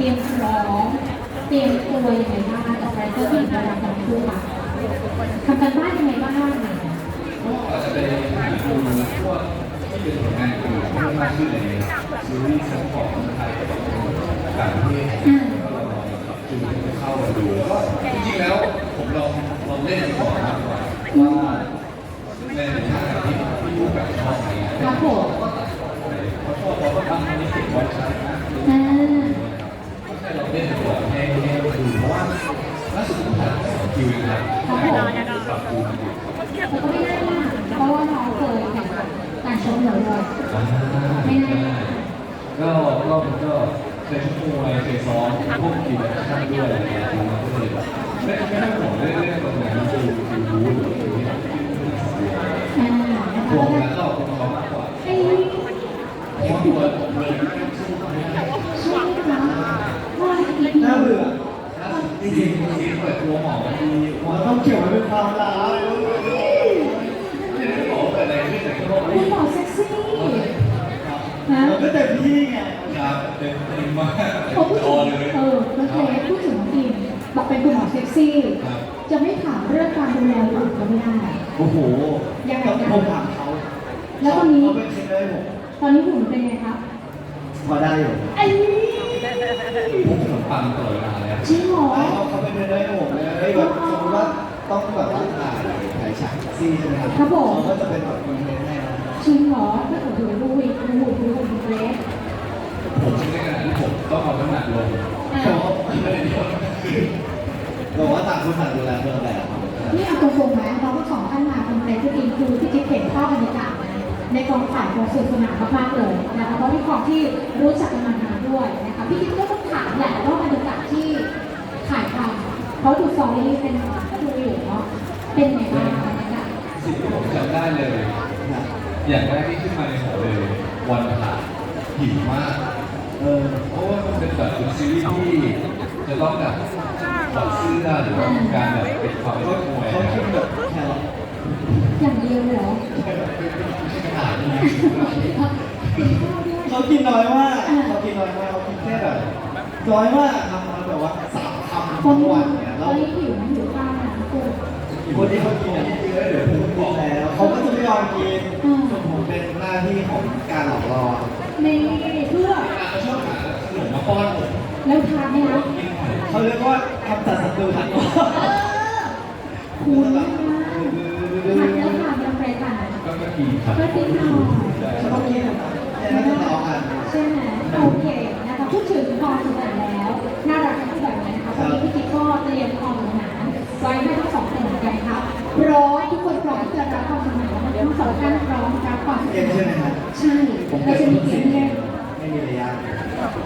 ตรียมพร้อมเตรียมตัวยังไงบ้างกับการเข้าถึงระดับของครูค่ะทำการบ้านยังไงบ้างก็อาจจะไปหาดูพวกที่เป็นผลงานอื่นที่มากขึ้นในซีรีส์ชั้นของไทยต่างประเทศก็ลองจูเข้ามาดูก็จริงๆแล้วผมลองลองเล่นไปก่อนมากกว่าว่ในท่าที่ที่รูปแบบชอบไหมครับผม แล้วก็ไม่น่ามากเพราะว่าน้องเคยแข่งขันการชกมวยด้วยไม่แน่ก็ก็มันก็เคยชกมวยเคยซ้อมพวกกีฬาชาติด้วยอะไรอย่างเงี้ยก็เลยแบบไม่ไม่ต้องห่วงเรื่องเรื่องตรงไหนมันคือคือรู้หรืออะไรอย่างเงี้ยอ่านะคะห่วงแล้วก็เป็นเขามากกว่าไอ้เพราะตัวเลยช่วยนะว่าอีกนิดน่าเบื่อจริงๆจริงเปิดตัวหมอมาดี มัว่านต้องเกี่ยวกับเป็นความรักไม่ได้บอกว่าเกิดอะไรขึ้นแต่ก็บอกคุณหมอเซ็กซี่นะมันก็เต็มที่ไงครับเต็มเต็มมากเต็มเขาพูดจถึองเลยเออเมื่อกี้พูดถึงน้องอิมบอกเป็นคุณหมอเซ็กซี่ครับจะไม่ถามเรื่องการดูแลหุ่นก็ไม่ได้ โอ้โหยังไงต้องนะผมถามเขา แล้วตอนนี้เขาเป็นเทรนเนอร์ให้ผมตอนนี้หุ่นเป็นไงครับ พอได้อยู่ไอ้ นี่พวกขนมปังตลอดเวลาเลยจริงเหรอเขาเขาเป็นเทรนเนอร์ให้ผมเลยเฮ้ยแบบสมมติว่าต้องแบบว่าถ่ายถ่ายฉากซีใช่ไหมครับครับผม เขาก็จะเป็นแบบคนเทรนให้นะจริงเหรอไม่โอ้โหดูวิดูหุ่นดูหุ่นดูเกรสผมในขณะที่ผมต้องเอาน้ำหนักลงอ่าเพราะว่าไม่ได้เยอะขึ้นบอกว่าต่างคนต่างดูแลคนละแบบนี่เอาตรงๆไหมเราทั้งสองท่านมาเป็นเกรสที่ดีคือพี่จิ๊บเห็นภาพบรรยากาศนะในกองถ่ายของสื่อสนานมากๆเลยนะคะเพราะที่ความที่รู้จักกันมานานด้วยนะคะ พี่จิ๊บก็ต้องถามแหละว่าบรรยากาศที่ถ่ายทำเขาะดูซอรี่เป็นดูอยู่เนาะเป็นไงบ้างบรรยากาศสิ่งที่ผมจำได้เลยนะอย่างแรกที่ขึ้นมาในหัวเลยวันถ่ายหิวมากเออเพราะว่ามันเป็นแบบเป็นซีรีส์ที่จะต้องแบบถอดเสื้อหรือว่ามีการแบบเป็นความเป็นนักมวยเขานะคคิดแบบแค่อย่างเดียวเหรอขนาดนี้กินข้าวด้วย เขากินน้อยมากเขากินน้อยมากเขากินแค่แบบน้อยมากทำมาแบบว่าสามคำคนทุกวัวันนเนี่ยตแล้อวนนี้หิวนะหิวข้าวนะทุกคนคนที่เขากินอย่างนี้เยอะเดี๋ยวผมบอกแล้วเขาก็จะไม่ยอมกินส่วนผมเป็นหน้าที่ของการหลอกล่อในเพื่อเขาชอบหาขนมมาป้อนผมแล้วทานไหมคะกินหอยเขาเรียกว่าคำตัดศัตรูทันก่อนคุณมากทานแล้วทานแล้วไปทานก็ก็กินครับก็ทิ้งหน่อยเขาต้องกินนะครั ความสุขแล้ว น่ารักทั้งแบบนี้นะคะวันนี้พี่กิ๊กก็เตรียมความหนาไว้ให้ทั้งสองคนเหมือนกันครับพร้อมทุกคนพร้อมที่จะรับความสนุกแล้วทั้งสองท่านพร้อมรับความสเกนุมกใช่ไหมครับใช่เราจะมีเกมเล่นไม่มีระยะ